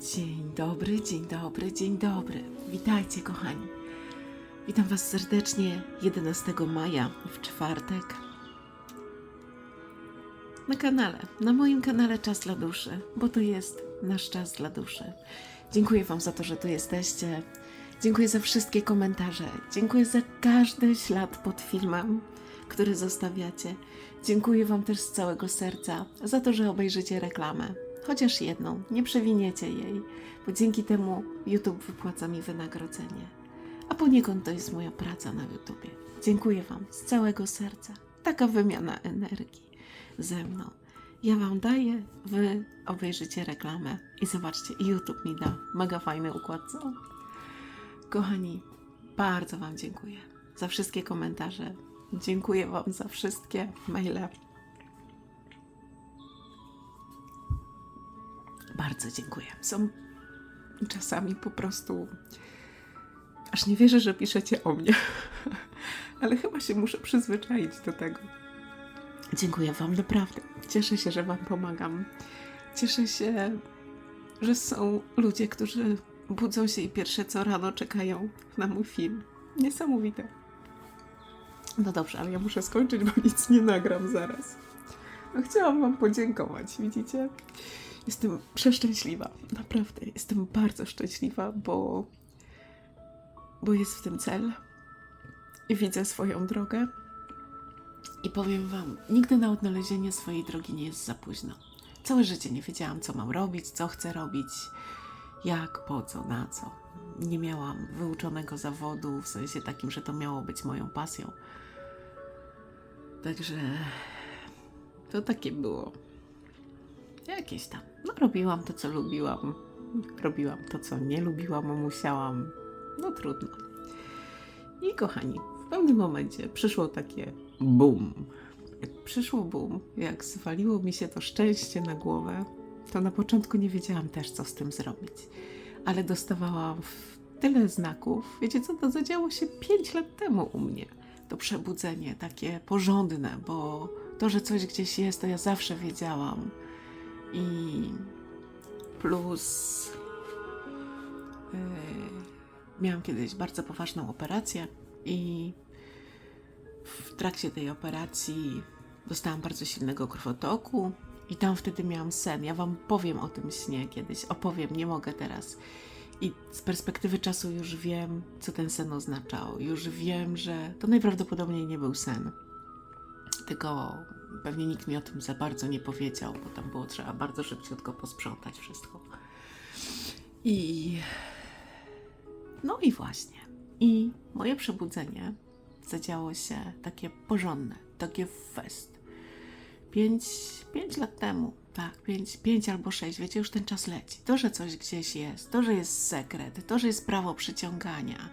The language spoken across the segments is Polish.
Dzień dobry, dzień dobry, dzień dobry. Witajcie, kochani. Witam Was serdecznie 11 maja w czwartek. Na kanale, na moim kanale Czas dla Duszy, bo to jest nasz czas dla duszy. Dziękuję Wam za to, że tu jesteście. Dziękuję za wszystkie komentarze. Dziękuję za każdy ślad pod filmem, który zostawiacie. Dziękuję Wam też z całego serca za to, że obejrzycie reklamę. Chociaż jedną, nie przewiniecie jej, bo dzięki temu YouTube wypłaca mi wynagrodzenie. A poniekąd to jest moja praca na YouTubie. Dziękuję Wam z całego serca. Taka wymiana energii ze mną. Ja Wam daję, Wy obejrzycie reklamę i zobaczcie, YouTube mi da mega fajny układ, co? Kochani, bardzo Wam dziękuję za wszystkie komentarze. Dziękuję Wam za wszystkie maile. Bardzo dziękuję. Są czasami po prostu. Aż nie wierzę, że piszecie o mnie, ale chyba się muszę przyzwyczaić do tego. Dziękuję Wam naprawdę. Cieszę się, że Wam pomagam. Cieszę się, że są ludzie, którzy budzą się i pierwsze co rano czekają na mój film. Niesamowite. No dobrze, ale ja muszę skończyć, bo nic nie nagram zaraz. No chciałam Wam podziękować, widzicie? Jestem przeszczęśliwa, naprawdę. Jestem bardzo szczęśliwa, bo, bo jest w tym cel i widzę swoją drogę. I powiem Wam, nigdy na odnalezienie swojej drogi nie jest za późno. Całe życie nie wiedziałam, co mam robić, co chcę robić, jak, po co, na co. Nie miałam wyuczonego zawodu, w sensie takim, że to miało być moją pasją. Także to takie było. Jakieś tam. No, robiłam to, co lubiłam. Robiłam to, co nie lubiłam, musiałam. No, trudno. I kochani, w pewnym momencie przyszło takie boom. Jak przyszło boom, jak zwaliło mi się to szczęście na głowę, to na początku nie wiedziałam też, co z tym zrobić. Ale dostawałam tyle znaków. Wiecie co, to zadziało się 5 lat temu u mnie. To przebudzenie takie porządne, bo to, że coś gdzieś jest, to ja zawsze wiedziałam. I plus yy, miałam kiedyś bardzo poważną operację i w trakcie tej operacji dostałam bardzo silnego krwotoku i tam wtedy miałam sen. Ja wam powiem o tym śnie kiedyś, opowiem, nie mogę teraz. I z perspektywy czasu już wiem, co ten sen oznaczał. Już wiem, że to najprawdopodobniej nie był sen. Tylko pewnie nikt mi o tym za bardzo nie powiedział, bo tam było trzeba bardzo szybciutko posprzątać wszystko. I. No i właśnie. I moje przebudzenie zadziało się takie porządne, takie fest. Pięć, pięć lat temu, tak, pięć, pięć albo sześć, wiecie, już ten czas leci. To, że coś gdzieś jest, to, że jest sekret, to, że jest prawo przyciągania,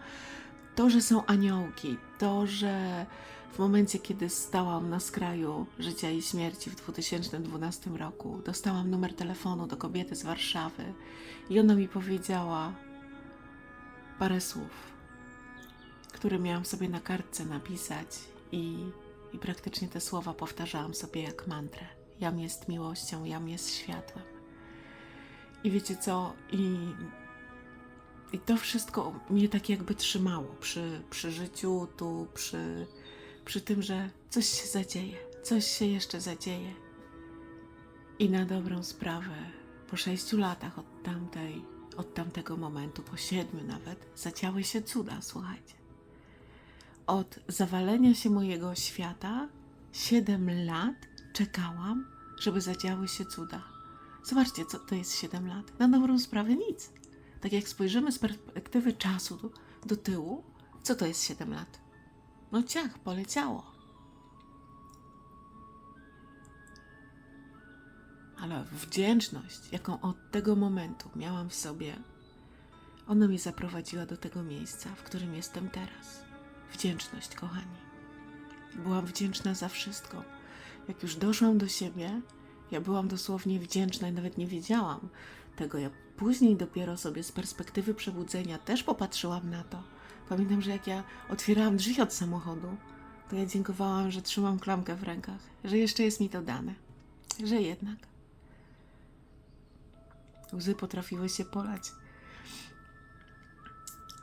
to, że są aniołki, to, że w momencie, kiedy stałam na skraju życia i śmierci w 2012 roku, dostałam numer telefonu do kobiety z Warszawy i ona mi powiedziała parę słów, które miałam sobie na kartce napisać i, i praktycznie te słowa powtarzałam sobie jak mantrę. Jam jest miłością, jam jest światłem. I wiecie co? I i to wszystko mnie tak jakby trzymało przy, przy życiu, tu, przy, przy tym, że coś się zadzieje, coś się jeszcze zadzieje. I na dobrą sprawę, po sześciu latach od tamtej, od tamtego momentu, po siedmiu nawet, zadziały się cuda, słuchajcie. Od zawalenia się mojego świata siedem lat czekałam, żeby zadziały się cuda. Zobaczcie, co to jest siedem lat. Na dobrą sprawę nic. Tak jak spojrzymy z perspektywy czasu do, do tyłu, co to jest 7 lat? No ciach, poleciało. Ale wdzięczność, jaką od tego momentu miałam w sobie, ona mnie zaprowadziła do tego miejsca, w którym jestem teraz. Wdzięczność, kochani. Byłam wdzięczna za wszystko. Jak już doszłam do siebie, ja byłam dosłownie wdzięczna i nawet nie wiedziałam tego. Ja później dopiero sobie z perspektywy przebudzenia też popatrzyłam na to. Pamiętam, że jak ja otwierałam drzwi od samochodu, to ja dziękowałam, że trzymam klamkę w rękach, że jeszcze jest mi to dane, że jednak. Łzy potrafiły się polać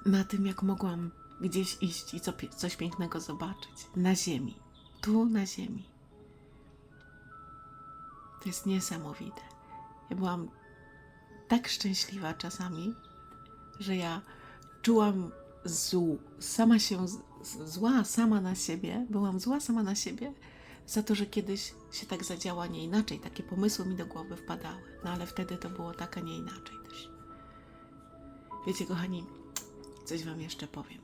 na tym, jak mogłam gdzieś iść i co, coś pięknego zobaczyć. Na ziemi. Tu na ziemi. To jest niesamowite. Ja byłam tak szczęśliwa czasami, że ja czułam zł, sama się zła sama na siebie, byłam zła sama na siebie za to, że kiedyś się tak zadziała, nie inaczej. Takie pomysły mi do głowy wpadały. No ale wtedy to było tak, a nie inaczej też. Wiecie, kochani, coś wam jeszcze powiem.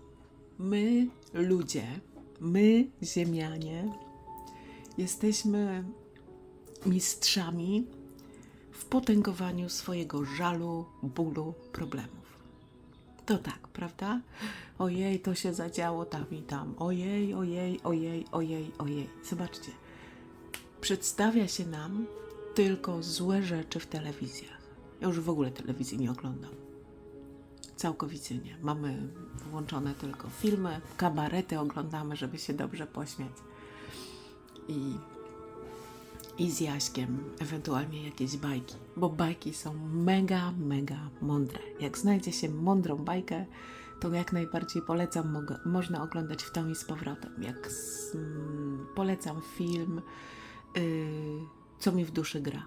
My, ludzie, my, ziemianie, jesteśmy mistrzami w potęgowaniu swojego żalu, bólu, problemów. To tak, prawda? Ojej, to się zadziało tam i tam. Ojej, ojej, ojej, ojej, ojej. Zobaczcie, przedstawia się nam tylko złe rzeczy w telewizjach. Ja już w ogóle telewizji nie oglądam. Całkowicie nie. Mamy włączone tylko filmy, kabarety oglądamy, żeby się dobrze pośmiać. I, I z Jaśkiem ewentualnie jakieś bajki, bo bajki są mega, mega mądre. Jak znajdzie się mądrą bajkę, to jak najbardziej polecam, można oglądać w tą i z powrotem. Jak s- mm, polecam film yy, Co mi w duszy gra.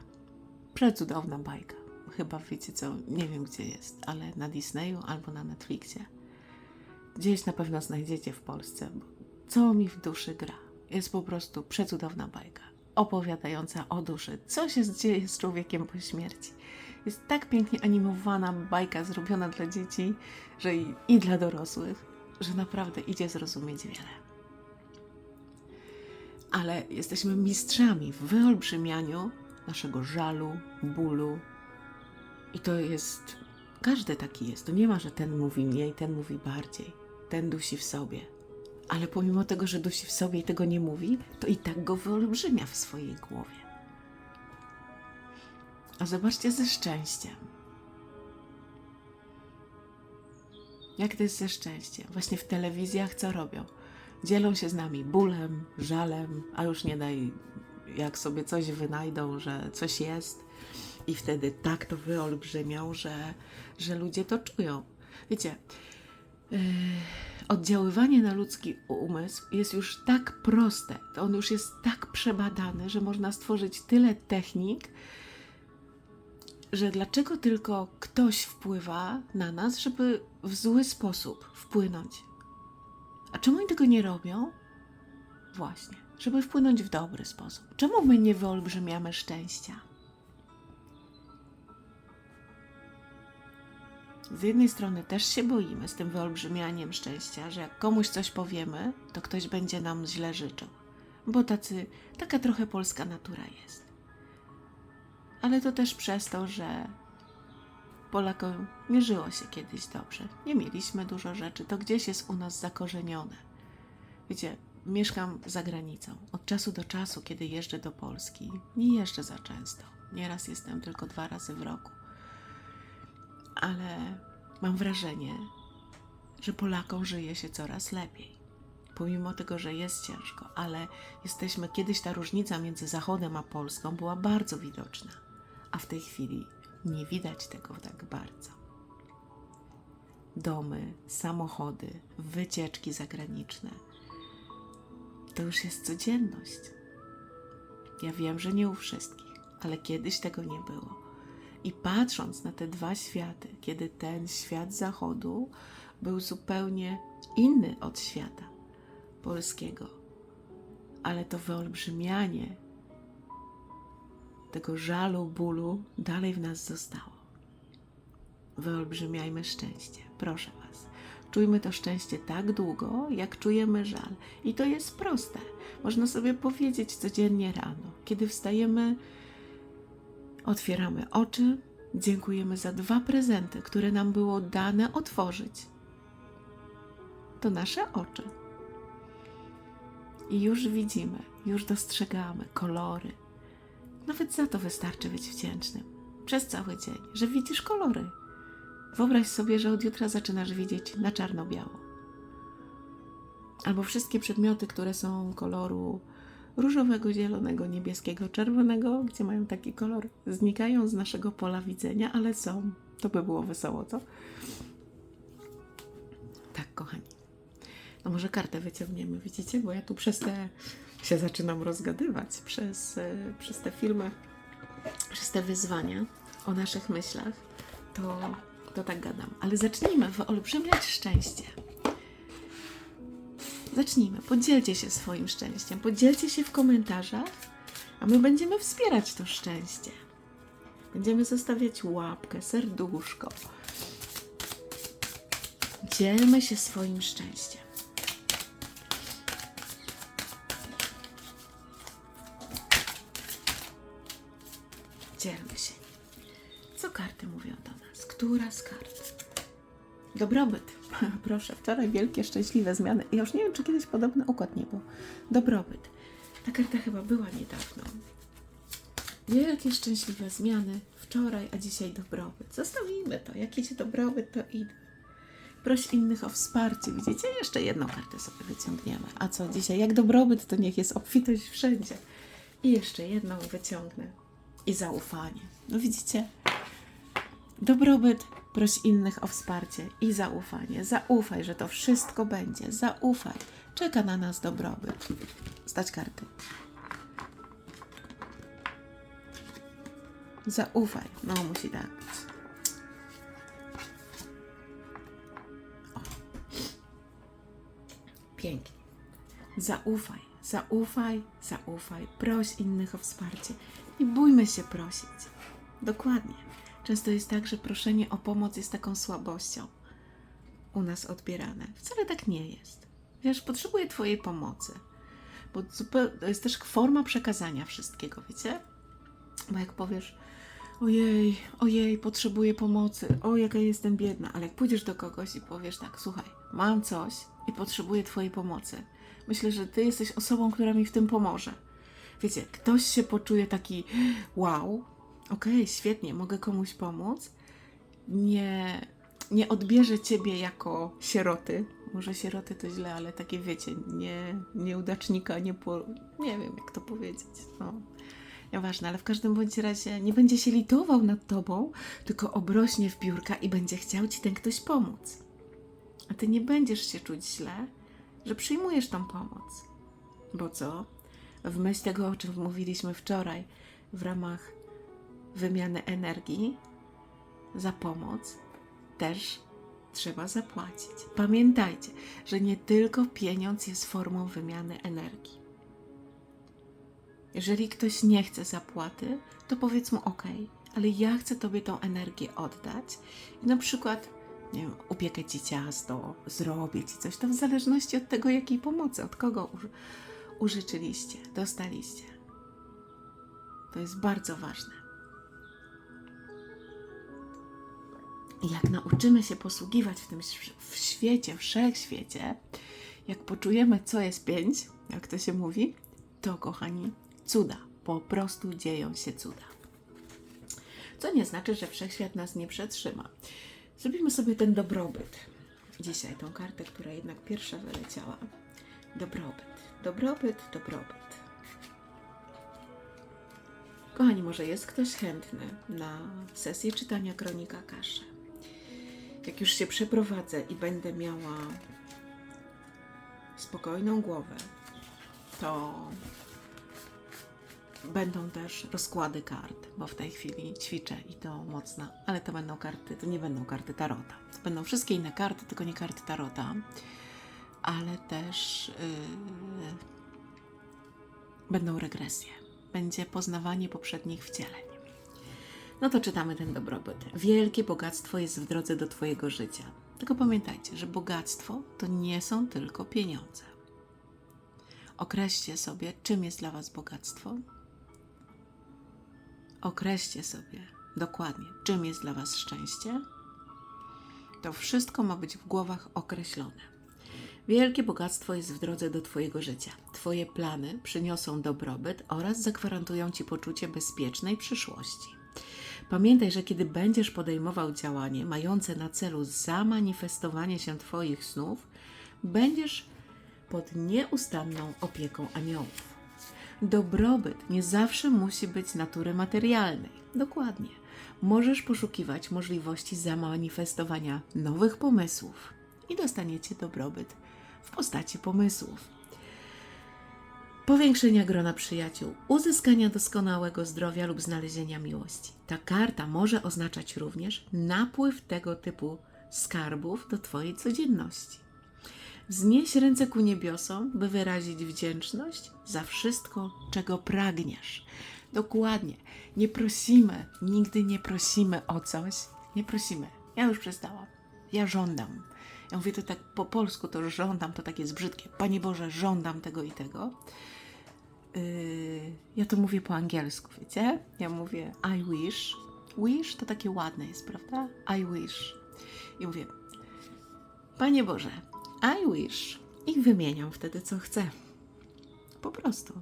Przecudowna bajka. Chyba wiecie co, nie wiem gdzie jest, ale na Disneyu albo na Netflixie. Gdzieś na pewno znajdziecie w Polsce. Co mi w duszy gra? Jest po prostu przecudowna bajka, opowiadająca o duszy. Co się dzieje z człowiekiem po śmierci? Jest tak pięknie animowana bajka, zrobiona dla dzieci że i, i dla dorosłych, że naprawdę idzie zrozumieć wiele. Ale jesteśmy mistrzami w wyolbrzymianiu naszego żalu, bólu. I to jest. Każdy taki jest. To nie ma, że ten mówi mniej, ten mówi bardziej. Ten dusi w sobie. Ale pomimo tego, że dusi w sobie i tego nie mówi, to i tak go wyolbrzymia w swojej głowie. A zobaczcie ze szczęściem. Jak to jest ze szczęściem? Właśnie w telewizjach co robią? Dzielą się z nami bólem, żalem, a już nie daj, jak sobie coś wynajdą, że coś jest, i wtedy tak to wyolbrzymią, że, że ludzie to czują. Wiecie, yy, oddziaływanie na ludzki umysł jest już tak proste, on już jest tak przebadany, że można stworzyć tyle technik, że dlaczego tylko ktoś wpływa na nas, żeby w zły sposób wpłynąć? A czemu oni tego nie robią? Właśnie, żeby wpłynąć w dobry sposób. Czemu my nie wyolbrzymiamy szczęścia? Z jednej strony też się boimy z tym wyolbrzymianiem szczęścia, że jak komuś coś powiemy, to ktoś będzie nam źle życzył. Bo tacy, taka trochę polska natura jest ale to też przez to, że Polakom nie żyło się kiedyś dobrze. Nie mieliśmy dużo rzeczy, to gdzieś jest u nas zakorzenione. Wiecie, mieszkam za granicą. Od czasu do czasu, kiedy jeżdżę do Polski, nie jeżdżę za często. Nieraz jestem tylko dwa razy w roku. Ale mam wrażenie, że Polakom żyje się coraz lepiej. Pomimo tego, że jest ciężko, ale jesteśmy, kiedyś ta różnica między Zachodem a Polską była bardzo widoczna, a w tej chwili nie widać tego tak bardzo. Domy, samochody, wycieczki zagraniczne to już jest codzienność. Ja wiem, że nie u wszystkich, ale kiedyś tego nie było. I patrząc na te dwa światy, kiedy ten świat zachodu był zupełnie inny od świata polskiego, ale to wyolbrzymianie tego żalu, bólu dalej w nas zostało. Wyolbrzymiajmy szczęście, proszę Was. Czujmy to szczęście tak długo, jak czujemy żal. I to jest proste. Można sobie powiedzieć codziennie rano, kiedy wstajemy, otwieramy oczy, dziękujemy za dwa prezenty, które nam było dane otworzyć. To nasze oczy. I już widzimy, już dostrzegamy kolory. Nawet za to wystarczy być wdzięcznym. Przez cały dzień, że widzisz kolory. Wyobraź sobie, że od jutra zaczynasz widzieć na czarno-biało. Albo wszystkie przedmioty, które są koloru różowego, zielonego, niebieskiego, czerwonego, gdzie mają taki kolor, znikają z naszego pola widzenia, ale są. To by było wesoło, co? Tak, kochani. No może kartę wyciągniemy, widzicie? Bo ja tu przez te się zaczynam rozgadywać, przez, e, przez te filmy, przez te wyzwania o naszych myślach, to, to tak gadam. Ale zacznijmy wyolbrzymiać szczęście. Zacznijmy. Podzielcie się swoim szczęściem. Podzielcie się w komentarzach, a my będziemy wspierać to szczęście. Będziemy zostawiać łapkę, serduszko. Dzielmy się swoim szczęściem. Dzielmy się. Co karty mówią do nas? Która z kart? Dobrobyt. Proszę, wczoraj wielkie, szczęśliwe zmiany. Ja już nie wiem, czy kiedyś podobny układ nie był. Dobrobyt. Ta karta chyba była niedawno. Wielkie, szczęśliwe zmiany. Wczoraj, a dzisiaj dobrobyt. Zostawimy to. Jak idzie dobrobyt, to idę. Proś innych o wsparcie. Widzicie? Jeszcze jedną kartę sobie wyciągniemy. A co dzisiaj? Jak dobrobyt, to niech jest obfitość wszędzie. I jeszcze jedną wyciągnę. I zaufanie. No widzicie? Dobrobyt, proś innych o wsparcie i zaufanie. Zaufaj, że to wszystko będzie. Zaufaj. Czeka na nas dobrobyt. Stać karty. Zaufaj. No, musi tak być. Pięknie. Zaufaj, zaufaj, zaufaj. Proś innych o wsparcie. Nie bójmy się prosić. Dokładnie. Często jest tak, że proszenie o pomoc jest taką słabością u nas odbierane. Wcale tak nie jest. Wiesz, potrzebuję Twojej pomocy. Bo to jest też forma przekazania wszystkiego, wiecie? Bo jak powiesz, ojej, ojej, potrzebuję pomocy, o jaka jestem biedna, ale jak pójdziesz do kogoś i powiesz tak, słuchaj, mam coś i potrzebuję Twojej pomocy. Myślę, że Ty jesteś osobą, która mi w tym pomoże. Wiecie, ktoś się poczuje taki wow, okej, świetnie, mogę komuś pomóc. Nie, nie odbierze ciebie jako sieroty. Może sieroty to źle, ale takie wiecie, nie, nieudacznika, nie, po, nie wiem jak to powiedzieć. No. Nieważne, ale w każdym bądź razie nie będzie się litował nad tobą, tylko obrośnie w biurka i będzie chciał ci ten ktoś pomóc. A ty nie będziesz się czuć źle, że przyjmujesz tą pomoc. Bo co? W myśl tego, o czym mówiliśmy wczoraj, w ramach wymiany energii za pomoc też trzeba zapłacić. Pamiętajcie, że nie tylko pieniądz jest formą wymiany energii. Jeżeli ktoś nie chce zapłaty, to powiedz mu ok, ale ja chcę Tobie tą energię oddać i na przykład, nie wiem, upiekę Ci ciasto, zrobię Ci coś, to w zależności od tego, jakiej pomocy, od kogo uży- użyczyliście, dostaliście. To jest bardzo ważne. Jak nauczymy się posługiwać w tym w świecie, wszechświecie, jak poczujemy, co jest pięć, jak to się mówi, to kochani, cuda. Po prostu dzieją się cuda. Co nie znaczy, że wszechświat nas nie przetrzyma. Zrobimy sobie ten dobrobyt. Dzisiaj tą kartę, która jednak pierwsza wyleciała. Dobrobyt, dobrobyt, dobrobyt. Kochani, może jest ktoś chętny na sesję czytania kronika kaszy? Jak już się przeprowadzę i będę miała spokojną głowę, to będą też rozkłady kart, bo w tej chwili ćwiczę i to mocno, ale to będą karty, to nie będą karty tarota. To będą wszystkie inne karty, tylko nie karty tarota, ale też yy, będą regresje. Będzie poznawanie poprzednich wcieleń. No to czytamy ten dobrobyt. Wielkie bogactwo jest w drodze do Twojego życia. Tylko pamiętajcie, że bogactwo to nie są tylko pieniądze. Określcie sobie, czym jest dla Was bogactwo. Określcie sobie dokładnie, czym jest dla Was szczęście. To wszystko ma być w głowach określone. Wielkie bogactwo jest w drodze do Twojego życia. Twoje plany przyniosą dobrobyt oraz zagwarantują Ci poczucie bezpiecznej przyszłości. Pamiętaj, że kiedy będziesz podejmował działanie mające na celu zamanifestowanie się Twoich snów, będziesz pod nieustanną opieką aniołów. Dobrobyt nie zawsze musi być natury materialnej. Dokładnie. Możesz poszukiwać możliwości zamanifestowania nowych pomysłów i dostaniecie dobrobyt w postaci pomysłów. Powiększenia grona przyjaciół, uzyskania doskonałego zdrowia lub znalezienia miłości. Ta karta może oznaczać również napływ tego typu skarbów do Twojej codzienności. Wznieś ręce ku niebiosom, by wyrazić wdzięczność za wszystko, czego pragniesz. Dokładnie. Nie prosimy, nigdy nie prosimy o coś. Nie prosimy. Ja już przestałam. Ja żądam. Ja mówię to tak po polsku, to żądam, to tak jest brzydkie. Panie Boże, żądam tego i tego. Yy, ja to mówię po angielsku, wiecie? Ja mówię I wish. Wish to takie ładne jest, prawda? I wish. I mówię, Panie Boże, I wish. I wymieniam wtedy, co chcę. Po prostu.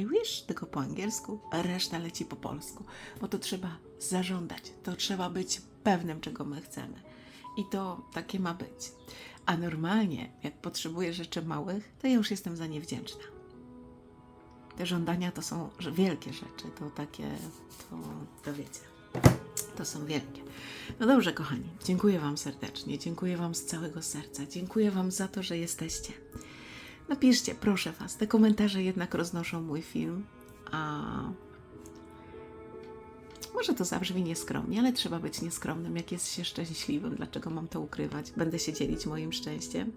I wish, tylko po angielsku, reszta leci po polsku, bo to trzeba zażądać, to trzeba być pewnym, czego my chcemy. I to takie ma być. A normalnie, jak potrzebuję rzeczy małych, to ja już jestem za nie wdzięczna. Te żądania to są wielkie rzeczy, to takie, to, to wiecie, to są wielkie. No dobrze, kochani, dziękuję Wam serdecznie, dziękuję Wam z całego serca, dziękuję Wam za to, że jesteście. Napiszcie, proszę Was, te komentarze jednak roznoszą mój film, a może to zabrzmi nieskromnie, ale trzeba być nieskromnym, jak jest się szczęśliwym. Dlaczego mam to ukrywać? Będę się dzielić moim szczęściem.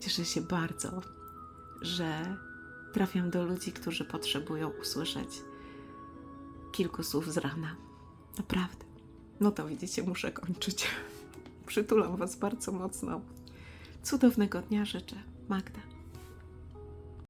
Cieszę się bardzo, że trafiam do ludzi, którzy potrzebują usłyszeć kilku słów z rana. Naprawdę. No to widzicie, muszę kończyć. Przytulam Was bardzo mocno. Cudownego dnia życzę. Magda.